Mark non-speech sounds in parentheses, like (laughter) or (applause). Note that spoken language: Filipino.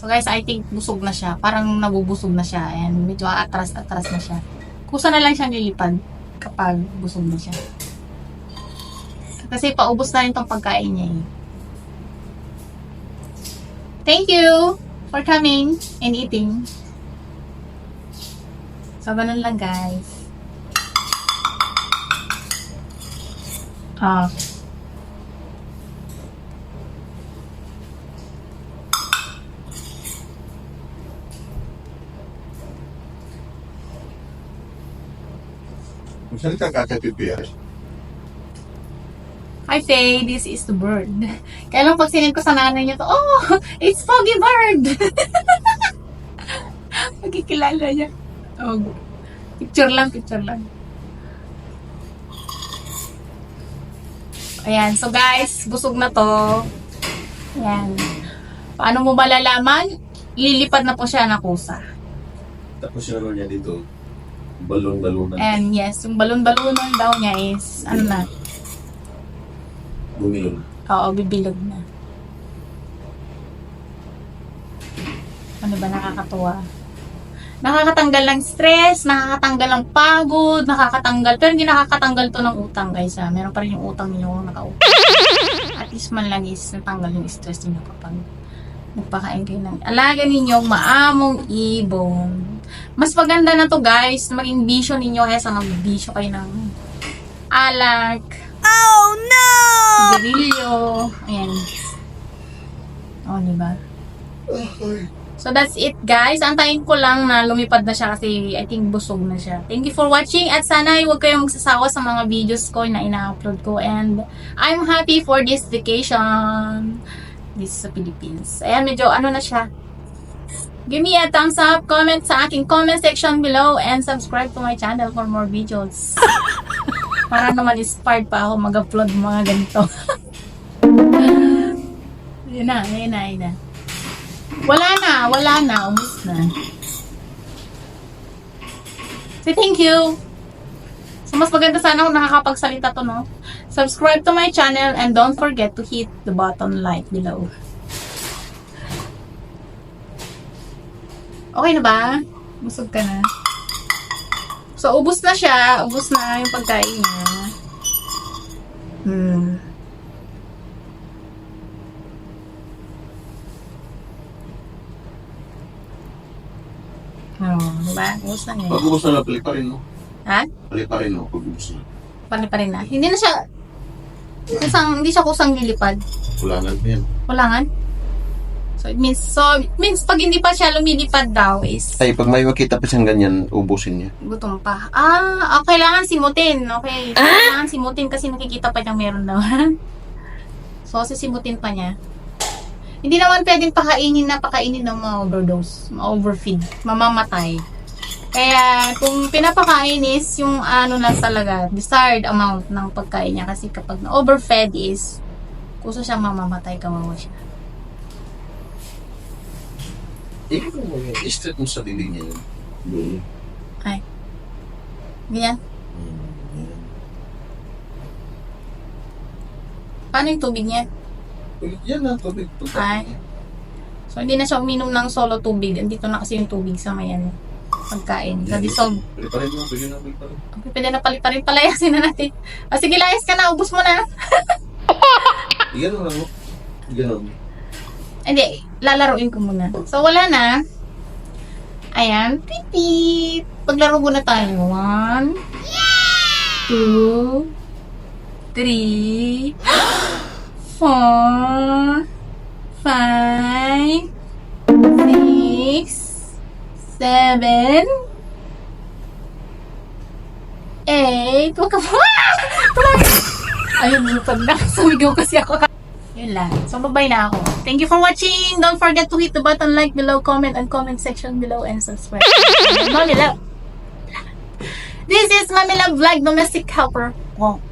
So guys, I think busog na siya. Parang nabubusog na siya. And medyo atras-atras na siya. Kusa na lang siyang lilipad kapag busog na siya. Kasi paubos na rin tong pagkain niya eh. Thank you for coming and eating. So, ganun lang guys. Ah. Magsalita ka kay. Hi, Faye. This is the bird. (laughs) Kaya lang pag sinend ko sa nanay niya to, oh, it's Foggy Bird! (laughs) Magkikilala niya. Oh, picture lang, picture lang. Ayan, so guys, busog na to. Ayan. Paano mo malalaman? Lilipad na po siya ng kusa. Tapos yung ano niya dito, balon-balonan. And yes, yung balon-balonon daw niya is, ano na, Bumilon. Oo, bibilog na. Ano ba nakakatuwa? Nakakatanggal ng stress, nakakatanggal ng pagod, nakakatanggal. Pero hindi nakakatanggal to ng utang, guys. Ha? Meron pa rin yung utang ninyo kung nakautang. At least man lang is natanggal yung stress ninyo kapag nagpakain kayo ng alaga ninyong maamong ibon. Mas maganda na to, guys, na maging bisyo ninyo kaya sa mag-bisyo kayo ng alak, Oh no! Garillo. Ayan. O, oh, diba? So, that's it, guys. Antayin ko lang na lumipad na siya kasi I think busog na siya. Thank you for watching at sana ay huwag kayong magsasawa sa mga videos ko na ina-upload ko. And I'm happy for this vacation. This is sa Philippines. Ayan, medyo ano na siya. Give me a thumbs up, comment sa aking comment section below, and subscribe to my channel for more videos. (laughs) Para naman inspired pa ako mag-upload mga ganito. (laughs) yun na, yun na, yun na. Wala na, wala na, umus na. Say thank you. So, mas maganda sana kung nakakapagsalita to, no? Subscribe to my channel and don't forget to hit the button like below. Okay na ba? Busog ka na? So, ubus na siya. Ubus na yung pagkain niya. Hmm. Oh, diba? Ubus na niya. Pag ubos na palit pa rin, no? Ha? Palit pa rin, no? Pag ubos na. Pali pa rin na. Hindi na siya, kusang, hindi siya kusang lilipad. Kulangan pa yan. Kulangan. So, it means, so, it means pag hindi pa siya lumilipad daw is Ay, pag may makita pa siyang ganyan, ubusin niya. gutom pa. Ah, ah, kailangan simutin. Okay. Kailangan simutin kasi nakikita pa niyang meron daw. (laughs) so, sisimutin pa niya. Hindi naman pwedeng pakainin na pakainin ng mga overdose, ma-overfeed, mamamatay. Kaya, kung pinapakain is yung ano lang talaga, desired amount ng pagkain niya. Kasi kapag na-overfed is, kusa siyang mamamatay, kawawa siya. Ikaw mo yung straight mo sa dilig niya yun. Doon. Ay. Ganyan. Hmm, Paano yung tubig niya? Yan na, tubig. Ay. So, hindi na siya uminom ng solo tubig. Andito na kasi yung tubig sa may ano, pagkain. Sa dissolve. Palit pa rin, no? Pwede na, palit pa rin. Okay, pwede na palit rin palayasin na natin. Ah, sige, layas ka na. Ubus mo na. Iyan lang, no? Ganon. Hindi, lalaruin ko muna. So, wala na. Ayan. Pipit. Paglaro muna tayo. One. Two. Three. (gasps) Four. Five. Six. Seven. Eight. Huwag ka (laughs) pa. Ayun, pag nakasumigaw (laughs) kasi ako. Yun lang. So, babay na ako. Thank you for watching. Don't forget to hit the button like below, comment, and comment section below, and subscribe. Mami Love. (laughs) This is Mami Love Vlog Domestic Helper. Wow.